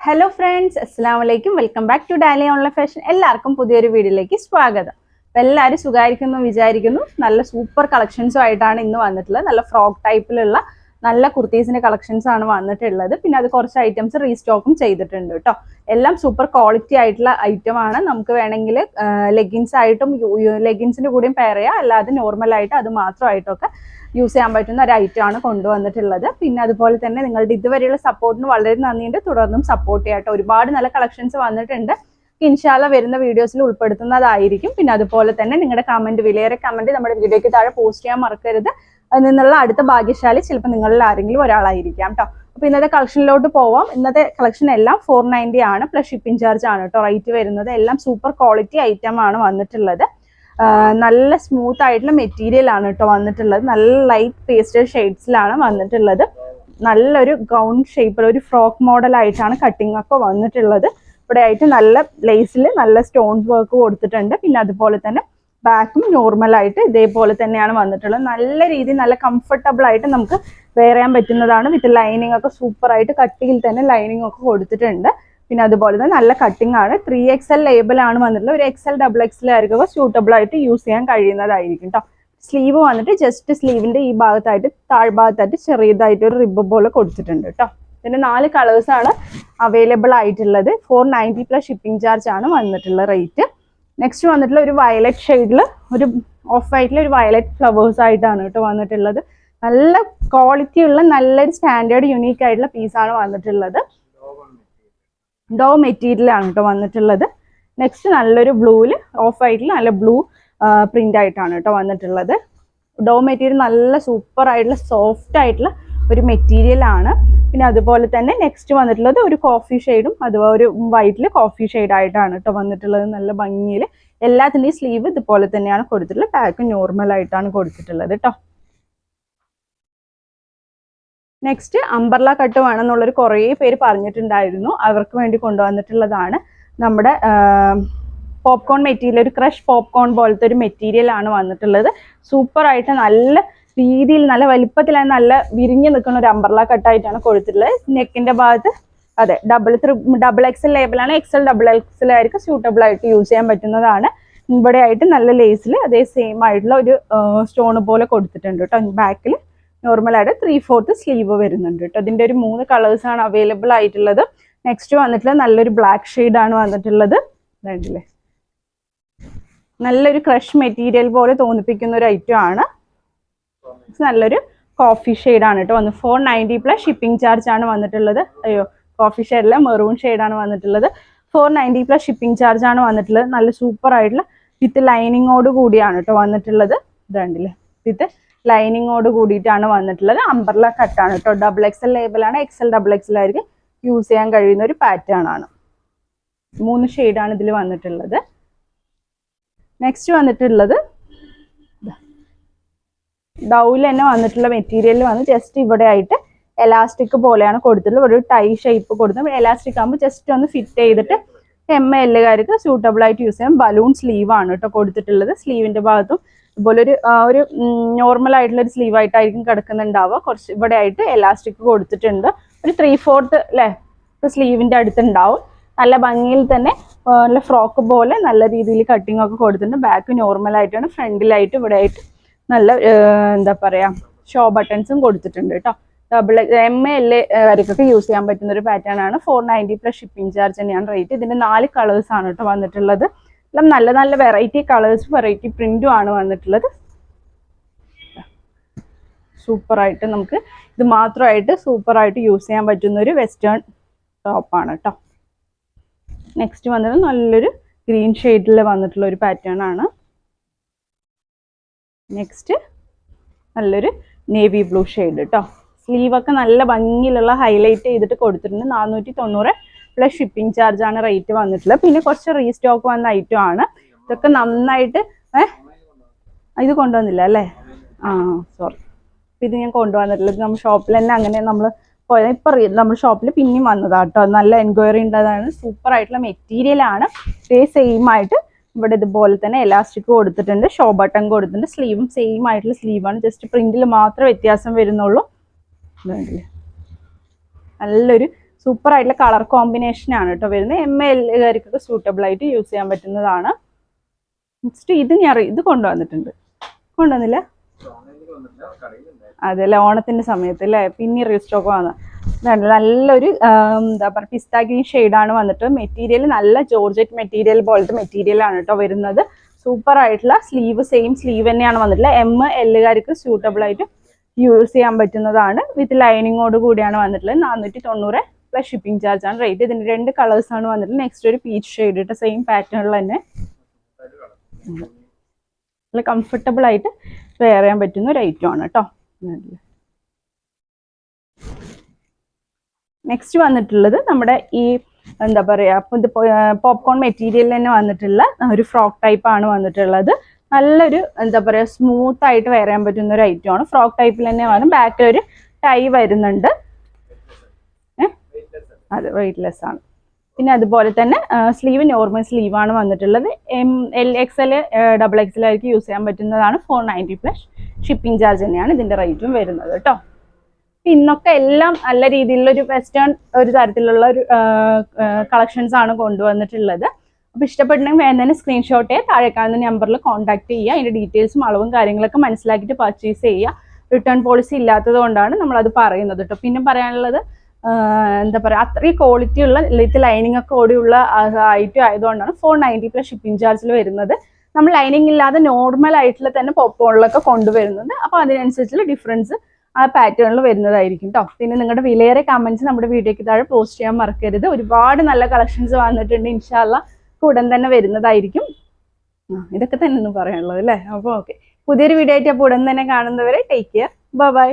Hello friends അസ്സാം വലൈക്കും welcome back to Dali online fashion എല്ലാവർക്കും പുതിയൊരു വീഡിയോയിലേക്ക് സ്വാഗതം. അപ്പം എല്ലാവരും സുഖമായിരിക്കുന്നു വിചാരിക്കുന്നു. നല്ല സൂപ്പർ കളക്ഷൻസും ആയിട്ടാണ് ഇന്ന് വന്നിട്ടുള്ളത്. നല്ല ഫ്രോക്ക് ടൈപ്പിലുള്ള നല്ല കുർത്തീസിന്റെ കളക്ഷൻസ് ആണ് വന്നിട്ടുള്ളത്. പിന്നെ അത് കുറച്ച് ഐറ്റംസ് റീസ്റ്റോക്കും ചെയ്തിട്ടുണ്ട് കേട്ടോ എല്ലാം സൂപ്പർ ക്വാളിറ്റി ആയിട്ടുള്ള ഐറ്റം ആണ്. നമുക്ക് വേണമെങ്കിൽ ലെഗിൻസ് ആയിട്ടും ലെഗിൻസിന്റെ കൂടെയും പെയർ ചെയ്യാം. അല്ലാതെ നോർമൽ ആയിട്ട് അത് മാത്രമായിട്ടൊക്കെ യൂസ് ചെയ്യാൻ പറ്റുന്ന ഒരു ഐറ്റം ആണ് കൊണ്ടുവന്നിട്ടുള്ളത്. പിന്നെ അതുപോലെ തന്നെ നിങ്ങളുടെ ഇതുവരെയുള്ള സപ്പോർട്ടിന് വളരെ നന്ദിയുണ്ട്. തുടർന്നും സപ്പോർട്ട് ചെയ്യാട്ടോ. ഒരുപാട് നല്ല കളക്ഷൻസ് വന്നിട്ടുണ്ട്. ഇൻഷാല്ല വരുന്ന വീഡിയോസിൽ ഉൾപ്പെടുത്തുന്നതായിരിക്കും. പിന്നെ അതുപോലെ തന്നെ നിങ്ങളുടെ കമന്റ് വിലയേറെ കമന്റ് നമ്മുടെ വീഡിയോയ്ക്ക് താഴെ പോസ്റ്റ് ചെയ്യാൻ മറക്കരുത്. നിന്നുള്ള അടുത്ത ഭാഗ്യശാലി ചിലപ്പോൾ നിങ്ങളിൽ ആരെങ്കിലും ഒരാളായിരിക്കാം കേട്ടോ അപ്പൊ ഇന്നത്തെ കളക്ഷനിലോട്ട് പോവാം. ഇന്നത്തെ കളക്ഷൻ എല്ലാം ഫോർ നയന്റി ആണ്. പ്ലസ് ഷിപ്പിംഗ് ചാർജ് ആണ് കേട്ടോ റേറ്റ് വരുന്നത് എല്ലാം സൂപ്പർ ക്വാളിറ്റി ഐറ്റം ആണ് വന്നിട്ടുള്ളത്. നല്ല സ്മൂത്ത് ആയിട്ടുള്ള മെറ്റീരിയൽ ആണ് കേട്ടോ വന്നിട്ടുള്ളത്. നല്ല ലൈറ്റ് പേസ്റ്റൽ ഷെയ്ഡ്സിലാണ് വന്നിട്ടുള്ളത്. നല്ലൊരു ഗൗൺ ഷേപ്പിൽ ഒരു ഫ്രോക്ക് മോഡൽ ആയിട്ടാണ് കട്ടിംഗ് ഒക്കെ വന്നിട്ടുള്ളത്. ഇവിടെ ആയിട്ട് നല്ല ലേസിൽ നല്ല സ്റ്റോൺ വർക്ക് കൊടുത്തിട്ടുണ്ട്. പിന്നെ അതുപോലെ തന്നെ ബാക്കും നോർമൽ ആയിട്ട് ഇതേപോലെ തന്നെയാണ് വന്നിട്ടുള്ളത്. നല്ല രീതിയിൽ നല്ല കംഫർട്ടബിൾ ആയിട്ട് നമുക്ക് ചെയ്യാൻ പറ്റുന്നതാണ്. വിത്ത് ലൈനിങ് ഒക്കെ സൂപ്പർ ആയിട്ട് കട്ടിയിൽ തന്നെ ലൈനിങ് ഒക്കെ കൊടുത്തിട്ടുണ്ട്. പിന്നെ അതുപോലെ തന്നെ നല്ല കട്ടിംഗ് ആണ്. ത്രീ എക്സ് എൽ ലേബിൾ ആണ് വന്നിട്ടുള്ളത്. ഒരു X L double X L ആയിരിക്കും. സ്യൂട്ടബിൾ ആയിട്ട് യൂസ് ചെയ്യാൻ കഴിയുന്നതായിരിക്കും കേട്ടോ സ്ലീവ് വന്നിട്ട് ജസ്റ്റ് സ്ലീവിന്റെ ഈ ഭാഗത്തായിട്ട് താഴ്ഭാഗത്തായിട്ട് ചെറിയതായിട്ട് ഒരു റിബ് പോലെ കൊടുത്തിട്ടുണ്ട് കേട്ടോ പിന്നെ നാല് കളേഴ്സ് ആണ് അവൈലബിൾ ആയിട്ടുള്ളത്. Four ninety plus shipping charge ആണ് വന്നിട്ടുള്ള റേറ്റ് നെക്സ്റ്റ് വന്നിട്ടുള്ള ഒരു വയലറ്റ് ഷെയ്ഡിൽ ഒരു ഓഫ് വൈറ്റിൽ ഒരു വയലറ്റ് ഫ്ലവേഴ്സ് ആയിട്ടാണ് കേട്ടോ വന്നിട്ടുള്ളത്. നല്ല ക്വാളിറ്റി ഉള്ള നല്ലൊരു സ്റ്റാൻഡേർഡ് യുണീക്ക് ആയിട്ടുള്ള പീസാണ് വന്നിട്ടുള്ളത്. ഡോ മെറ്റീരിയലാണ് കേട്ടോ വന്നിട്ടുള്ളത്. നെക്സ്റ്റ് നല്ലൊരു ബ്ലൂവിൽ ഓഫ് വൈറ്റിൽ നല്ല ബ്ലൂ പ്രിന്റ് ആയിട്ടാണ് കേട്ടോ വന്നിട്ടുള്ളത്. ഡോ മെറ്റീരിയൽ നല്ല സൂപ്പർ ആയിട്ടുള്ള സോഫ്റ്റ് ആയിട്ടുള്ള ഒരു മെറ്റീരിയൽ ആണ്. പിന്നെ അതുപോലെ തന്നെ നെക്സ്റ്റ് വന്നിട്ടുള്ളത് ഒരു കോഫി ഷെയ്ഡും അതുപോലെ ഒരു വൈറ്റിൽ കോഫി ഷെയ്ഡ് ആയിട്ടാണ് കേട്ടോ വന്നിട്ടുള്ളത്. നല്ല ഭംഗിയിൽ എല്ലാത്തിന്റെയും സ്ലീവ് ഇതുപോലെ തന്നെയാണ് കൊടുത്തിട്ടുള്ളത്. പാക്ക് നോർമൽ ആയിട്ടാണ് കൊടുത്തിട്ടുള്ളത് കേട്ടോ നെക്സ്റ്റ് അംബർല കട്ട് വേണമെന്നുള്ളൊരു കുറേ പേര് പറഞ്ഞിട്ടുണ്ടായിരുന്നു. അവർക്ക് വേണ്ടി കൊണ്ടുവന്നിട്ടുള്ളതാണ് നമ്മുടെ പോപ്കോൺ മെറ്റീരിയൽ ഒരു ക്രഷ് പോപ്കോൺ പോലത്തെ ഒരു മെറ്റീരിയൽ ആണ് വന്നിട്ടുള്ളത്. സൂപ്പറായിട്ട് നല്ല രീതിയിൽ നല്ല വലിപ്പത്തിൽ നല്ല വിരിഞ്ഞു നിൽക്കുന്ന ഒരു അംബർല കട്ടായിട്ടാണ് കൊടുത്തിട്ടുള്ളത് നെക്കിന്റെ ഭാഗത്ത് അതെ ഡബിൾ ത്രി ഡബിൾ എക്സൽ ലേബിളാണ് എക്സൽ ഡബിൾ എക്സൽ ആയിരിക്കും സ്യൂട്ടബിൾ ആയിട്ട് യൂസ് ചെയ്യാൻ പറ്റുന്നതാണ്. ഇവിടെ ആയിട്ട് നല്ല ലേസിൽ അതേ സെയിം ആയിട്ടുള്ള ഒരു സ്റ്റോൺ പോലെ കൊടുത്തിട്ടുണ്ട് കേട്ടോ ബാക്കിൽ നോർമൽ ആയിട്ട് ത്രീ ഫോർത്ത് സ്ലീവ് വരുന്നുണ്ട് കേട്ടോ അതിന്റെ ഒരു മൂന്ന് കളേഴ്സ് ആണ് അവൈലബിൾ ആയിട്ടുള്ളത്. നെക്സ്റ്റ് വന്നിട്ടുള്ള നല്ലൊരു ബ്ലാക്ക് ആണ് വന്നിട്ടുള്ളത്. വേണ്ടില്ലേ നല്ലൊരു ക്രഷ് മെറ്റീരിയൽ പോലെ തോന്നിപ്പിക്കുന്ന ഒരു ഐറ്റം ആണ്. നല്ലൊരു കോഫി ആണ് കേട്ടോ വന്ന്. Four ninety plus shipping charge ആണ് വന്നിട്ടുള്ളത്. അയ്യോ കോഫി ഷെയ്ഡിലെ മെറൂൺ ആണ് വന്നിട്ടുള്ളത്. Four ninety plus shipping charge ആണ് വന്നിട്ടുള്ളത്. നല്ല സൂപ്പർ ആയിട്ടുള്ള വിത്ത് ലൈനിങ്ങോട് കൂടിയാണ് കേട്ടോ വന്നിട്ടുള്ളത്. ഇതുണ്ടല്ലേ വിത്ത് ലൈനിങ്ങോട് കൂടിയിട്ടാണ് വന്നിട്ടുള്ളത്. അമ്പർല കട്ടാണ് കേട്ടോ ഡബിൾ എക്സൽ ലേബിളാണ് എക്സൽ ഡബിൾ എക്സൽ ആയിരിക്കും യൂസ് ചെയ്യാൻ കഴിയുന്ന ഒരു പാറ്റേൺ ആണ്. മൂന്ന് ഷെയ്ഡാണ് ഇതിൽ വന്നിട്ടുള്ളത്. നെക്സ്റ്റ് വന്നിട്ടുള്ളത് ഡൗയിൽ തന്നെ വന്നിട്ടുള്ള മെറ്റീരിയൽ വന്ന് ജസ്റ്റ് ഇവിടെ ആയിട്ട് എലാസ്റ്റിക് പോലെയാണ് കൊടുത്തിട്ടുള്ളത്. ഒരു ടൈ ഷേപ്പ് കൊടുത്തത് എലാസ്റ്റിക് ആകുമ്പോൾ ജസ്റ്റ് ഒന്ന് ഫിറ്റ് ചെയ്തിട്ട് എം എ എല്ലുകാർക്ക് സൂട്ടബിൾ ആയിട്ട് യൂസ് ചെയ്യാം. ബലൂൺ സ്ലീവ് ആണ് കേട്ടോ കൊടുത്തിട്ടുള്ളത്. സ്ലീവിന്റെ ഭാഗത്തും ഇതുപോലെ ഒരു ഒരു നോർമൽ ആയിട്ടുള്ള ഒരു സ്ലീവ് ആയിട്ടായിരിക്കും കിടക്കുന്നുണ്ടാവുക. കുറച്ച് ഇവിടെ ആയിട്ട് എലാസ്റ്റിക് കൊടുത്തിട്ടുണ്ട്. ഒരു ത്രീ ഫോർത്ത് അല്ലേ സ്ലീവിന്റെ അടുത്തുണ്ടാവും നല്ല ഭംഗിയിൽ തന്നെ നല്ല ഫ്രോക്ക് പോലെ നല്ല രീതിയിൽ കട്ടിംഗ് ഒക്കെ കൊടുത്തിട്ടുണ്ട്. ബാക്ക് നോർമൽ ആയിട്ടാണ് ഫ്രണ്ടിലായിട്ട് ഇവിടെ ആയിട്ട് നല്ല എന്താ പറയാ ഷോ ബട്ടൺസും കൊടുത്തിട്ടുണ്ട് കേട്ടോ ഡബിൾ എം എൽ വരയ്ക്കൊക്കെ യൂസ് ചെയ്യാൻ പറ്റുന്ന ഒരു പാറ്റേൺ ആണ്. Four ninety plus shipping charge തന്നെയാണ് റേറ്റ് ഇതിന്റെ നാല് കളേഴ്സ് ആണ് കേട്ടോ വന്നിട്ടുള്ളത്. എല്ലാം നല്ല നല്ല വെറൈറ്റി കളേഴ്സ് വെറൈറ്റി പ്രിന്റും ആണ് വന്നിട്ടുള്ളത്. സൂപ്പറായിട്ട് നമുക്ക് ഇത് മാത്രമായിട്ട് സൂപ്പറായിട്ട് യൂസ് ചെയ്യാൻ പറ്റുന്ന ഒരു വെസ്റ്റേൺ ടോപ്പാണ് കേട്ടോ നെക്സ്റ്റ് വന്നത് നല്ലൊരു ഗ്രീൻ ഷെയ്ഡിൽ വന്നിട്ടുള്ള ഒരു പാറ്റേൺ ആണ്. നെക്സ്റ്റ് നല്ലൊരു നേവി ബ്ലൂ ഷെയ്ഡ് കേട്ടോ സ്ലീവൊക്കെ നല്ല ഭംഗിയിലുള്ള ഹൈലൈറ്റ് ചെയ്തിട്ട് കൊടുത്തിട്ടുണ്ട്. നാനൂറ്റി തൊണ്ണൂറ് പ്ലസ് ഷിപ്പിംഗ് ചാർജ് ആണ് റേറ്റ് വന്നിട്ടുള്ളത്. പിന്നെ കുറച്ച് റീസ്റ്റോക്ക് വന്ന ഐറ്റം ആണ്. ഇതൊക്കെ നന്നായിട്ട് ഏഹ് ഇത് കൊണ്ടുവന്നില്ല അല്ലേ? ആ സോറി ഇത് ഞാൻ കൊണ്ടുവന്നിട്ടില്ല ഇത് നമ്മൾ ഷോപ്പിൽ തന്നെ അങ്ങനെ നമ്മൾ പോയത് ഇപ്പം നമ്മൾ ഷോപ്പിൽ പിന്നെയും വന്നതാ കേട്ടോ നല്ല എൻക്വയറി ഉണ്ടതാണ് സൂപ്പർ ആയിട്ടുള്ള മെറ്റീരിയൽ ആണ്. ഇതേ സെയിം ആയിട്ട് ഇവിടെ ഇതുപോലെ തന്നെ എലാസ്റ്റിക് കൊടുത്തിട്ടുണ്ട്. ഷോ ബട്ടൺ കൊടുത്തിട്ടുണ്ട്. സ്ലീവും സെയിം ആയിട്ടുള്ള സ്ലീവാണ് ജസ്റ്റ് പ്രിന്റിൽ മാത്രം വ്യത്യാസം വരുന്നുള്ളൂ. നല്ലൊരു സൂപ്പർ ആയിട്ടുള്ള കളർ കോമ്പിനേഷൻ ആണ് കേട്ടോ വരുന്നത്. എം എല്ലുകാർക്കൊക്കെ സൂട്ടബിൾ ആയിട്ട് യൂസ് ചെയ്യാൻ പറ്റുന്നതാണ്. നെക്സ്റ്റ് ഇത് ഞാൻ ഇത് കൊണ്ടുവന്നിട്ടുണ്ട്. കൊണ്ടുവന്നില്ല? അതെല്ലേ ഓണത്തിന്റെ സമയത്ത് അല്ലേ? പിന്നെ റീസ്റ്റോക്ക് വന്ന ഇതാണ് നല്ലൊരു എന്താ പറയുക പിസ്ത ഗ്രീൻ ഷെയ്ഡാണ് വന്നിട്ട്. മെറ്റീരിയൽ നല്ല ജോർജറ്റ് മെറ്റീരിയൽ പോലത്തെ മെറ്റീരിയൽ ആണ് കേട്ടോ വരുന്നത്. സൂപ്പർ ആയിട്ടുള്ള സ്ലീവ് സെയിം സ്ലീവ് തന്നെയാണ് വന്നിട്ടുള്ളത്. എം എല്ലുകാർക്ക് സ്യൂട്ടബിൾ ആയിട്ട് യൂസ് ചെയ്യാൻ പറ്റുന്നതാണ്. വിത്ത് ലൈനിങ്ങോട് കൂടിയാണ് വന്നിട്ടുള്ളത്. നാനൂറ്റി തൊണ്ണൂറ് പ്ലസ് ഷിപ്പിംഗ് ചാർജ് ആണ് റേറ്റ് ഇതിന്റെ രണ്ട് കളേഴ്സ് ആണ് വന്നിട്ടുള്ളത്. നെക്സ്റ്റ് ഒരു പീച്ച് ഷെയ്ഡ് ഇട്ട സെയിം പാറ്റേണിൽ തന്നെ. നല്ല കംഫർട്ടബിൾ ആയിട്ട് വെയർ ചെയ്യാൻ പറ്റുന്ന ഒരു ഐറ്റം ആണ് കേട്ടോ നെക്സ്റ്റ് വന്നിട്ടുള്ളത് നമ്മുടെ ഈ എന്താ പറയാ ഇത് പോപ്കോൺ മെറ്റീരിയൽ തന്നെ വന്നിട്ടുള്ള ഒരു ഫ്രോക്ക് ടൈപ്പ് ആണ് വന്നിട്ടുള്ളത്. നല്ലൊരു എന്താ പറയാ സ്മൂത്ത് ആയിട്ട് ചെയ്യാൻ പറ്റുന്ന ഒരു ഐറ്റം ആണ്. ഫ്രോക്ക് ടൈപ്പിൽ തന്നെ വന്ന് ബാക്കിൽ ഒരു ടൈ വരുന്നുണ്ട്. അതെ വെയിറ്റ്ലെസ് ആണ്. പിന്നെ അതുപോലെ തന്നെ സ്ലീവ് നോർമൽ സ്ലീവ് ആണ് വന്നിട്ടുള്ളത്. M L X L double X L ആയിരിക്കും യൂസ് ചെയ്യാൻ പറ്റുന്നതാണ്. Four ninety plus shipping charge തന്നെയാണ് ഇതിന്റെ റേറ്റും വരുന്നത് കേട്ടോ. ഇന്നൊക്കെ എല്ലാം നല്ല രീതിയിലുള്ള ഒരു വെസ്റ്റേൺ ഒരു തരത്തിലുള്ള ഒരു കളക്ഷൻസ് ആണ് കൊണ്ടുവന്നിട്ടുള്ളത്. അപ്പോൾ ഇഷ്ടപ്പെട്ടുണ്ടെങ്കിൽ വേണ്ടതിന് സ്ക്രീൻഷോട്ട് താഴെ കാണുന്ന നമ്പറിൽ കോൺടാക്ട് ചെയ്യുക. അതിന്റെ ഡീറ്റെയിൽസും അളവും കാര്യങ്ങളൊക്കെ മനസ്സിലാക്കിയിട്ട് പർച്ചേസ് ചെയ്യുക. റിട്ടേൺ പോളിസി ഇല്ലാത്തത് കൊണ്ടാണ് അത് പറയുന്നത് കേട്ടോ പിന്നെ പറയാനുള്ളത് എന്താ പറയുക അത്രയും ക്വാളിറ്റി ഉള്ള ലൈത്ത് ലൈനിങ് ഒക്കെ ഓടിയുള്ള ഐറ്റം ആയതുകൊണ്ടാണ് ഫോർ നയന്റി പ്ലസ് ഷിപ്പിംഗ് ചാർജിൽ വരുന്നത്. നമ്മൾ ലൈനിങ് ഇല്ലാതെ നോർമൽ ആയിട്ടുള്ള തന്നെ പോപ്പോളിലൊക്കെ കൊണ്ടുവരുന്നുണ്ട് അപ്പോൾ അതിനനുസരിച്ചുള്ള ഡിഫറൻസ് ആ പാറ്റേണിൽ വരുന്നതായിരിക്കും കേട്ടോ പിന്നെ നിങ്ങളുടെ വിലയേറെ കമന്റ്സ് നമ്മുടെ വീഡിയോയ്ക്ക് താഴെ പോസ്റ്റ് ചെയ്യാൻ മറക്കരുത്. ഒരുപാട് നല്ല കളക്ഷൻസ് വന്നിട്ടുണ്ട്. ഇൻഷാല്ല ഉടൻ തന്നെ വരുന്നതായിരിക്കും. ഇതൊക്കെ തന്നെ ഒന്ന് പറയാനുള്ളത് അല്ലേ അപ്പോൾ ഓക്കെ പുതിയൊരു വീഡിയോ ആയിട്ട് അപ്പോൾ ഉടൻ തന്നെ കാണുന്നവരെ ടേക്ക് കെയർ ബൈ